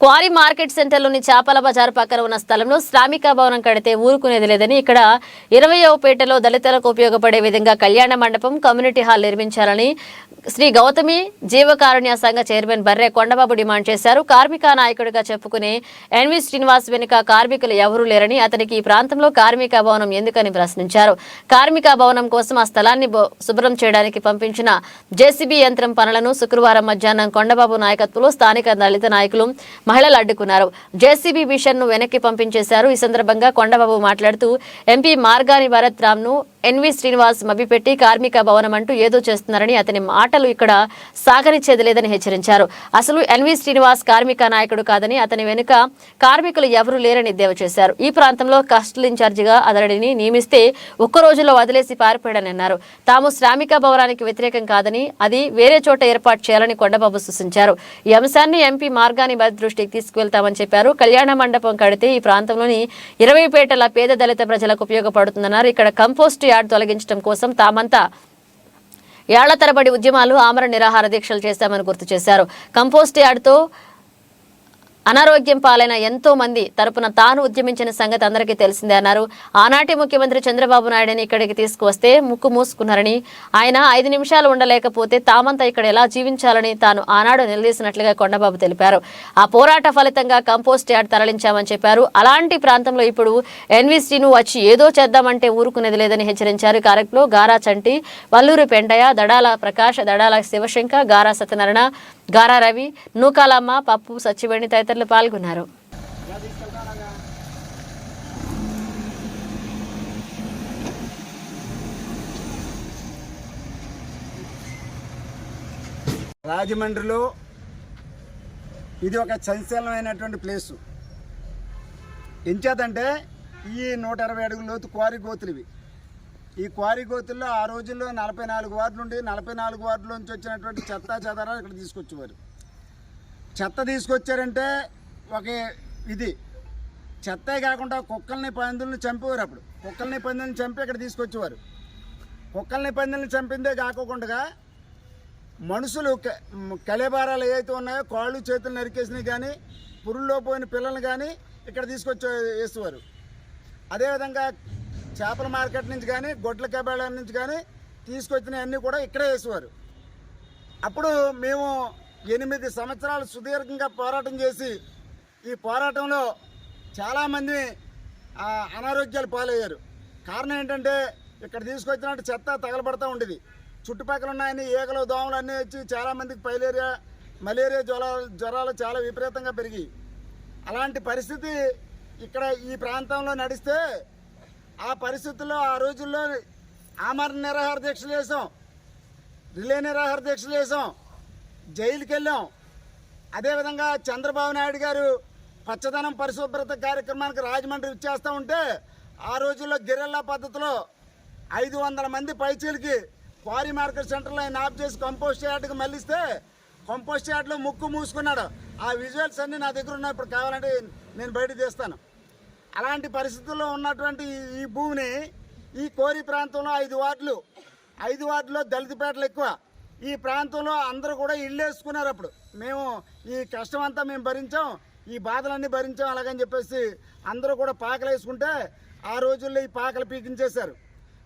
Quarry market సెంటర్లోని చేపల బజార్ పక్కన ఉన్న స్థలంలో శ్రామిక భవనం కడితే ఊరుకునేది లేదని ఇక్కడ ఇరవయవ పేటలో దళితులకు ఉపయోగపడే విధంగా కళ్యాణ మండపం కమ్యూనిటీ హాల్ నిర్మించాలని శ్రీ గౌతమి జీవకారుణ్య సంఘ చైర్మన్ బర్రె కొండబాబు డిమాండ్ చేశారు. కార్మిక నాయకుడిగా చెప్పుకునే ఎన్వి శ్రీనివాస్ వెనుక కార్మికులు ఎవరూ లేరని అతనికి ఈ ప్రాంతంలో కార్మిక భవనం ఎందుకని ప్రశ్నించారు. కార్మిక భవనం కోసం ఆ స్థలాన్ని శుభ్రం చేయడానికి పంపించిన జేసీబీ యంత్రం పనులను శుక్రవారం మధ్యాహ్నం కొండబాబు నాయకత్వంలో స్థానిక దళిత నాయకులు మహిళలు అడ్డుకున్నారు. జేసీబీ మిషన్ను వెనక్కి పంపించేశారు. ఈ సందర్భంగా కొండబాబు మాట్లాడుతూ ఎంపీ మార్గాని భరత్ రామ్ను ఎన్వి శ్రీనివాస్ మభ్యపెట్టి కార్మిక భవనం అంటూ ఏదో చేస్తున్నారని అతని మాట మాటలు ఇక్కడ సాగనిచ్చేది లేదని హెచ్చరించారు. అసలు ఎన్వి శ్రీనివాస్ కార్మిక నాయకుడు కాదని అతని వెనుక కార్మికులు ఎవరూ లేరని ఎద్దేవా చేశారు. ఈ ప్రాంతంలో కస్టల్ ఇన్ఛార్జిగా అతడిని నియమిస్తే ఒక్క రోజులో వదిలేసి పారిపోయాడని అన్నారు. తాము శ్రామిక భవనానికి వ్యతిరేకం కాదని అది వేరే చోట ఏర్పాటు చేయాలని కొండబాబు సూచించారు. ఈ అంశాన్ని ఎంపీ మార్గాని దృష్టికి తీసుకువెళ్తామని చెప్పారు. కళ్యాణ మండపం కడితే ఈ ప్రాంతంలోని ఇరవై పేటల పేద దళిత ప్రజలకు ఉపయోగపడుతుందన్నారు. ఇక్కడ కంపోస్ట్ యార్డ్ తొలగించడం కోసం తామంతా ఏళ్ళ తరబడి ఉద్యమాలు ఆమర నిరాహార దీక్షలు చేశామని గుర్తు చేశారు. కంపోస్ట్ యార్డ్తో అనారోగ్యం పాలైన ఎంతో మంది తరపున తాను ఉద్యమించిన సంగతి అందరికీ తెలిసిందే అన్నారు. ఆనాటి ముఖ్యమంత్రి చంద్రబాబు నాయుడుని ఇక్కడికి తీసుకువస్తే ముక్కు మూసుకున్నారని ఆయన ఐదు నిమిషాలు ఉండలేకపోతే తామంతా ఇక్కడ ఎలా జీవించాలని తాను ఆనాడు నిలదీసినట్లుగా కొండబాబు తెలిపారు. ఆ పోరాట ఫలితంగా కంపోస్ట్ యార్డ్ తరలించామని చెప్పారు. అలాంటి ప్రాంతంలో ఇప్పుడు ఎన్విసిను వచ్చి ఏదో చేద్దామంటే ఊరుకునేది లేదని హెచ్చరించారు. కార్యక్రమంలో గారా చంటి వల్లూరు పెండయ్య దడాల ప్రకాష్ దడాల శివశంక గారా సత్యనారాయణ గారా రవి నూకాలమ్మ పప్పు సచ్చివేణి తదితరులు పాల్గొన్నారు. రాజమండ్రిలో ఇది ఒక సంచలనమైనటువంటి ప్లేసు. ఎంచేతంటే ఈ నూట ఇరవై అడుగుల లోతు క్వారీ గోతులు ఇవి. ఈ క్వారీ గోతుల్లో ఆ రోజుల్లో నలభై నాలుగు వార్డులు ఉండి నలభై నాలుగు వార్డుల నుంచి వచ్చినటువంటి చెత్త చెదారాలు ఇక్కడ తీసుకొచ్చేవారు. చెత్త తీసుకొచ్చారంటే ఒక ఇది. చెత్తే కాకుండా కుక్కల్ని పందుల్ని చంపేవారు అప్పుడు. కుక్కల్ని పందుల్ని చంపి ఇక్కడ తీసుకొచ్చేవారు. కుక్కల్ని పందుల్ని చంపిందే కాకోకుండా మనుషులు క- కళేబారాలు ఏవైతే ఉన్నాయో కాళ్ళు చేతులు నరికేసినవి కానీ పురుల్లో పోయిన పిల్లల్ని కానీ ఇక్కడ తీసుకొచ్చి వేసేవారు అదేవిధంగా చేపల మార్కెట్ నుంచి కానీ గొడ్ల కబాళ నుంచి కానీ తీసుకొచ్చినవి అన్నీ కూడా ఇక్కడే వేసేవారు. అప్పుడు మేము ఎనిమిది సంవత్సరాలు సుదీర్ఘంగా పోరాటం చేసి ఈ పోరాటంలో చాలామంది అనారోగ్యాలు పాలయ్యారు. కారణం ఏంటంటే ఇక్కడ తీసుకొచ్చినట్టు చెత్త తగలబడతా ఉండేది. చుట్టుపక్కల ఉన్నాయని ఈగలు దోమలు అన్నీ వచ్చి చాలామందికి పైలేరియా మలేరియా జ్వరాలు జ్వరాలు చాలా విపరీతంగా పెరిగి అలాంటి పరిస్థితి ఇక్కడ ఈ ప్రాంతంలో నడిస్తే ఆ పరిస్థితుల్లో ఆ రోజుల్లో ఆమర నిరాహార దీక్షలు వేసాం రిలే నిరాహార దీక్షలు వేసాం జైలుకి వెళ్ళాం. అదేవిధంగా చంద్రబాబు నాయుడు గారు పచ్చదనం పరిశుభ్రత కార్యక్రమానికి రాజమండ్రి ఇచ్చేస్తూ ఉంటే ఆ రోజుల్లో గిరెల్లా పద్ధతిలో ఐదు వందల మంది పైచీలకి క్వారీ మార్కెట్ సెంటర్లో ఆయన ఆఫ్ చేసి కంపోస్ట్ యార్డ్కి మళ్ళిస్తే కంపోస్ట్ యార్డ్లో ముక్కు మూసుకున్నాడు. ఆ విజువల్స్ అన్నీ నా దగ్గర ఉన్నాయి. ఇప్పుడు కావాలంటే నేను బయట తీస్తాను. అలాంటి పరిస్థితుల్లో ఉన్నటువంటి ఈ- భూమిని ఈ కోరి ప్రాంతంలో ఐదు వార్డులు. ఐదు వార్డులో దళితపేటలు ఎక్కువ. ఈ ప్రాంతంలో అందరూ కూడా ఇల్లు వేసుకున్నారు అప్పుడు. మేము ఈ కష్టం అంతా మేము భరించాం ఈ బాధలన్నీ భరించాం అలాగని చెప్పేసి అందరూ కూడా పాకలు వేసుకుంటే ఆ రోజుల్లో ఈ పాకలు పీకించేశారు.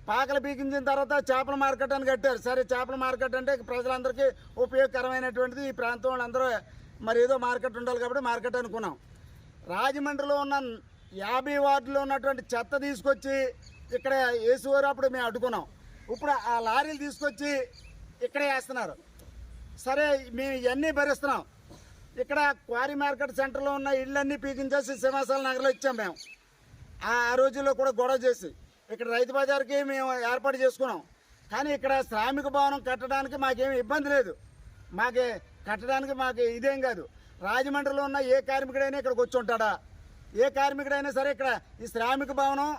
పాకలు పీకించిన తర్వాత చేపల మార్కెట్ అని కట్టారు. సరే చేపల మార్కెట్ అంటే ప్రజలందరికీ ఉపయోగకరమైనటువంటిది ఈ ప్రాంతం వాళ్ళందరూ మరి ఏదో మార్కెట్ ఉండాలి కాబట్టి మార్కెట్ అనుకున్నాం. రాజమండ్రిలో ఉన్న యాభై వార్డులో ఉన్నటువంటి చెత్త తీసుకొచ్చి ఇక్కడ వేసేవారు అప్పుడు మేము అడ్డుకున్నాం. ఇప్పుడు ఆ లారీలు తీసుకొచ్చి ఇక్కడే వేస్తున్నారు. సరే మేము ఇవన్నీ భరిస్తున్నాం. ఇక్కడ క్వారీ మార్కెట్ సెంటర్లో ఉన్న ఇళ్ళన్నీ పీకించేసి సింహాసాల నగర్లో ఇచ్చాం మేము. ఆ రోజుల్లో కూడా గొడవ చేసి ఇక్కడ రైతు బజార్కి మేము ఏర్పాటు చేసుకున్నాం. కానీ ఇక్కడ శ్రామిక భవనం కట్టడానికి మాకేమి ఇబ్బంది లేదు. మాకే కట్టడానికి మాకు ఇదేం కాదు. రాజమండ్రిలో ఉన్న ఏ కార్మికుడైనా ఇక్కడికి వచ్చి ఉంటాడా? ఏ కార్మికుడైనా సరే ఇక్కడ ఈ శ్రామిక భవనం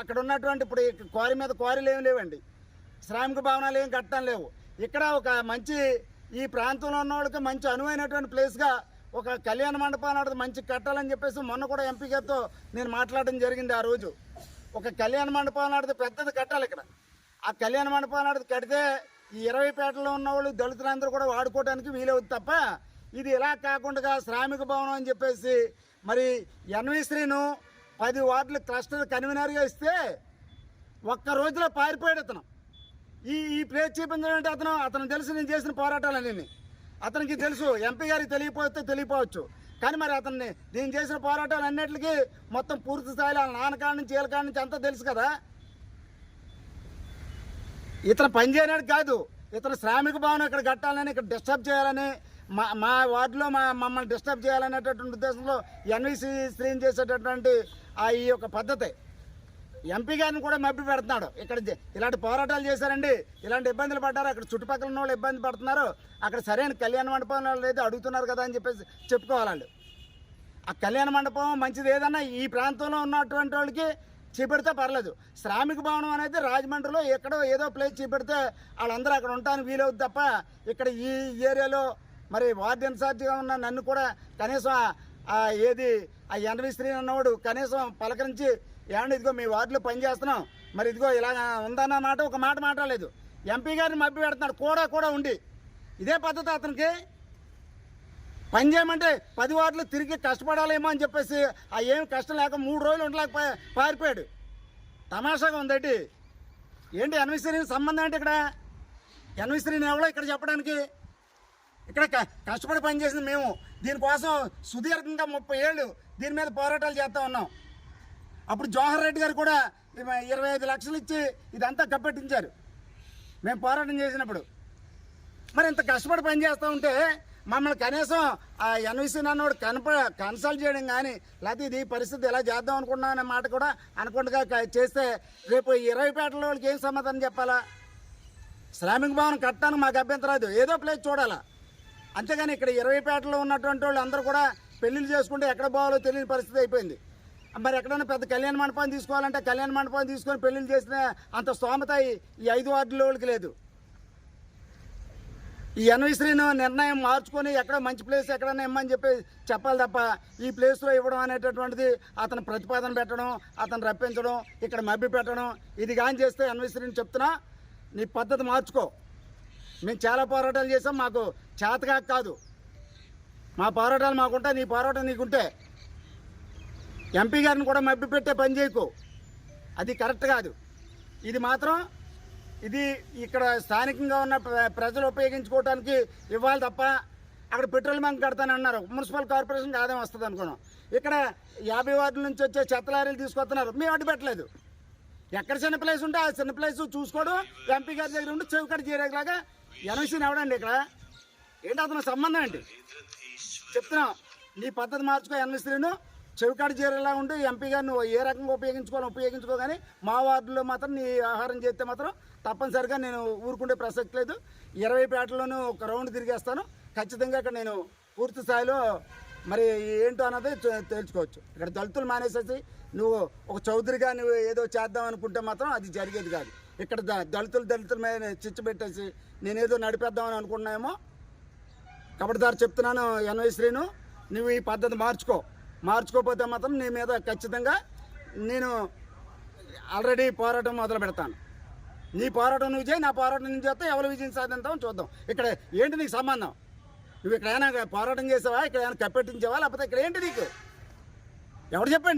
అక్కడ ఉన్నటువంటి ఇప్పుడు క్వారీ మీద క్వారీలు ఏమి లేవండి. శ్రామిక భవనాలు ఏం కట్టడం లేవు. ఇక్కడ ఒక మంచి ఈ ప్రాంతంలో ఉన్న వాళ్ళకి మంచి అనువైనటువంటి ప్లేస్గా ఒక కళ్యాణ మండపం అనేది మంచి కట్టాలని చెప్పేసి మొన్న కూడా ఎంపీ గారితో నేను మాట్లాడడం జరిగింది ఆ రోజు. ఒక కళ్యాణ మండపం అనేది పెద్దది కట్టాలి ఇక్కడ. ఆ కళ్యాణ మండపం అనేది కడితే ఈ ఇరవై పేటలో ఉన్న వాళ్ళు దళితులందరూ కూడా వాడుకోవడానికి వీలవుతుంది తప్ప ఇది ఇలా కాకుండా శ్రామిక భవనం అని చెప్పేసి మరి ఎన్విశ్రీను పది వార్డులు క్లస్టర్ కన్వీనర్గా ఇస్తే ఒక్క రోజులో పారిపోయాడు అతను. ఈ ఈ ప్లేస్ చూపించడం అంటే అతను అతను తెలుసు నేను చేసిన పోరాటాలన్నీ అతనికి తెలుసు ఎంపీ గారికి తెలియపోతే తెలియపోవచ్చు. కానీ మరి అతన్ని నేను చేసిన పోరాటాలు అన్నిటికీ మొత్తం పూర్తి స్థాయిలో వాళ్ళ నాన్నకాడ నుంచి వీళ్ళకాడ నుంచి అంతా తెలుసు కదా. ఇతను పనిచేయడానికి కాదు ఇతను శ్రామిక భవనం ఇక్కడ కట్టాలని ఇక్కడ డిస్టర్బ్ చేయాలని మా మా వార్డులో మా మమ్మల్ని డిస్టర్బ్ చేయాలనేటటువంటి ఉద్దేశంలో ఎన్వీసీ స్క్రీన్ చేసేటటువంటి ఆ ఈ యొక్క పద్ధతి. ఎంపీ గారిని కూడా మభ్య పెడుతున్నాడు. ఇక్కడ ఇలాంటి పోరాటాలు చేశారండి. ఇలాంటి ఇబ్బందులు పడ్డారు. అక్కడ చుట్టుపక్కల ఉన్న వాళ్ళు ఇబ్బంది పడుతున్నారు. అక్కడ సరైన కళ్యాణ మండపం లేదు అడుగుతున్నారు కదా అని చెప్పేసి చెప్పుకోవాలి వాళ్ళు. ఆ కళ్యాణ మండపం మంచిది ఏదన్నా ఈ ప్రాంతంలో ఉన్నటువంటి వాళ్ళకి చూపెడితే పర్లేదు. శ్రామిక భవనం అనేది రాజమండ్రిలో ఎక్కడో ఏదో ప్లేస్ చేపెడితే వాళ్ళందరూ అక్కడ ఉండటానికి వీలవుద్ది తప్ప ఇక్కడ ఈ ఏరియాలో మరి వార్డు ఇన్ఛార్జిగా ఉన్న నన్ను కూడా కనీసం ఏది ఆ ఎనభై శ్రీ అన్నవాడు కనీసం పలకరించి ఏమన్నా ఇదిగో మీ వార్డులో పని చేస్తున్నాం. మరి ఇదిగో ఇలా ఉందన్న మాట ఒక మాట మాట్లాడలేదు. ఎంపీ గారిని మబ్బి పెడుతున్నాడు కూడా కూడా ఉండి. ఇదే పద్ధతి అతనికి. పని చేయమంటే పది వార్డులు తిరిగి కష్టపడాలేమో అని చెప్పేసి ఆ ఏం కష్టం లేక మూడు రోజులు ఉండలేక పారిపోయాడు. తమాషాగా ఉందటి. ఏంటి ఎన్విశ్రీని సంబంధం ఏంటి ఇక్కడ? ఎన్విశ్రీని ఎవరో ఇక్కడ చెప్పడానికి? ఇక్కడ క- కష్టపడి పనిచేసింది మేము. దీనికోసం సుదీర్ఘంగా ముప్పై ఏళ్ళు దీని మీద పోరాటాలు చేస్తూ ఉన్నాం. అప్పుడు జవహర్ రెడ్డి గారు కూడా ఇరవై ఐదు లక్షలు ఇచ్చి ఇదంతా కప్పెట్టించారు. మేము పోరాటం చేసినప్పుడు. మరి ఇంత కష్టపడి పని చేస్తూ ఉంటే మమ్మల్ని కనీసం ఆ ఎన్విసి నన్నోడు కనప కన్సల్ట్ చేయడం కానీ లేకపోతే ఇది పరిస్థితి ఎలా చేద్దాం అనుకున్నాం అనే మాట కూడా అనుకుంటగా చేస్తే రేపు ఇరవై పేటల వాళ్ళకి ఏం సమాధానం చెప్పాలా? శ్రామిక భవనం కట్టడానికి మాకు అభ్యంతరాదు ఏదో ప్లేస్ చూడాలా? అంతేగాని ఇక్కడ ఇరవై పేటలో ఉన్నటువంటి వాళ్ళు అందరూ కూడా పెళ్ళిళ్ళు చేసుకుంటే ఎక్కడ పోవాలో తెలియని పరిస్థితి అయిపోయింది. మరి ఎక్కడైనా పెద్ద కళ్యాణ మండపం తీసుకోవాలంటే కళ్యాణ మండపం తీసుకొని పెళ్ళిళ్ళు చేసిన అంత స్తోమత ఈ- ఈ ఐదు వార్డుల వాళ్ళకి లేదు. ఈ ఎన్విశ్రీను నిర్ణయం మార్చుకొని ఎక్కడ మంచి ప్లేస్ ఎక్కడైనా ఇమ్మని చెప్పి చెప్పాలి తప్ప ఈ ప్లేస్లో ఇవ్వడం అనేటటువంటిది అతను ప్రతిపాదన పెట్టడం అతను రప్పించడం ఇక్కడ మభ్య పెట్టడం ఇది కానీ చేస్తే ఎన్విశ్రీని చెప్తున్నా నీ పద్ధతి మార్చుకో. మేము చాలా పోరాటాలు చేసాం. మాకు చేతగా కాదు. మా పోరాటాలు మాకుంటే నీ పోరాటం నీకుంటే. ఎంపీ గారిని కూడా మభ్య పెట్టే పని చేయకు. అది కరెక్ట్ కాదు. ఇది మాత్రం ఇది ఇక్కడ స్థానికంగా ఉన్న ప్ర- ప్రజలు ఉపయోగించుకోవడానికి ఇవ్వాలి తప్ప అక్కడ పెట్రోల్ బంక్ కడతానన్నారు మున్సిపల్ కార్పొరేషన్కి ఆదాయం వస్తుంది అనుకున్నాం. ఇక్కడ యాభై వార్డుల నుంచి వచ్చే చెత్త లారీలు తీసుకొస్తున్నారు. మేము అడ్డు పెట్టలేదు. ఎక్కడ చిన్న ప్లేస్ ఉంటే ఆ చిన్న ప్లేస్ చూసుకోవడం ఎంపీ గారి దగ్గర ఉండి చెవికడ చేరేలాగా ఎనభై ఎవడండి ఇక్కడ ఏంటి అతను సంబంధం ఏంటి? చెప్తున్నావు నీ పద్ధతి మార్చుకో ఎన్నిస్త్రీను చెవికాడు చేరేలా ఉండి. ఎంపీగా నువ్వు ఏ రకంగా ఉపయోగించుకోవాలని ఉపయోగించుకో కానీ మా వార్డులో మాత్రం నీ ఆహారం చేస్తే మాత్రం తప్పనిసరిగా నేను ఊరుకుండే ప్రసక్తి లేదు. ఇరవై పేటలోనూ ఒక రౌండ్ తిరిగేస్తాను. ఖచ్చితంగా ఇక్కడ నేను పూర్తి స్థాయిలో మరి ఏంటో అన్నది తెలుసుకోవచ్చు. తేల్చుకోవచ్చు ఇక్కడ దళితులు మానేసేసి నువ్వు ఒక చౌదరిగా నువ్వు ఏదో చేద్దాం అనుకుంటే మాత్రం అది జరిగేది కాదు. ఇక్కడ ద- దళితులు దళితుల మీద చిచ్చు పెట్టేసి నేనేదో నడిపేద్దామని అనుకున్నాయేమో కబడ్దారు చెప్తున్నాను ఎన్వై శ్రీను నువ్వు ఈ పద్ధతి మార్చుకో. మార్చుకోకపోతే మాత్రం నీ మీద ఖచ్చితంగా నేను ఆల్రెడీ పోరాటం మొదలు పెడతాను. నీ పోరాటం నువ్వు చేయి నా పోరాటం నువ్వు చేస్తే ఎవరు విజయం సాధిస్తామో చూద్దాం. ఇక్కడ ఏంటి నీకు సంబంధం? నువ్వు ఇక్కడ ఏమైనా పోరాటం చేసావా? ఇక్కడ ఏమైనా కప్పెట్టించావా? లేకపోతే ఇక్కడ ఏంటి నీకు? ఎవరు చెప్పండి?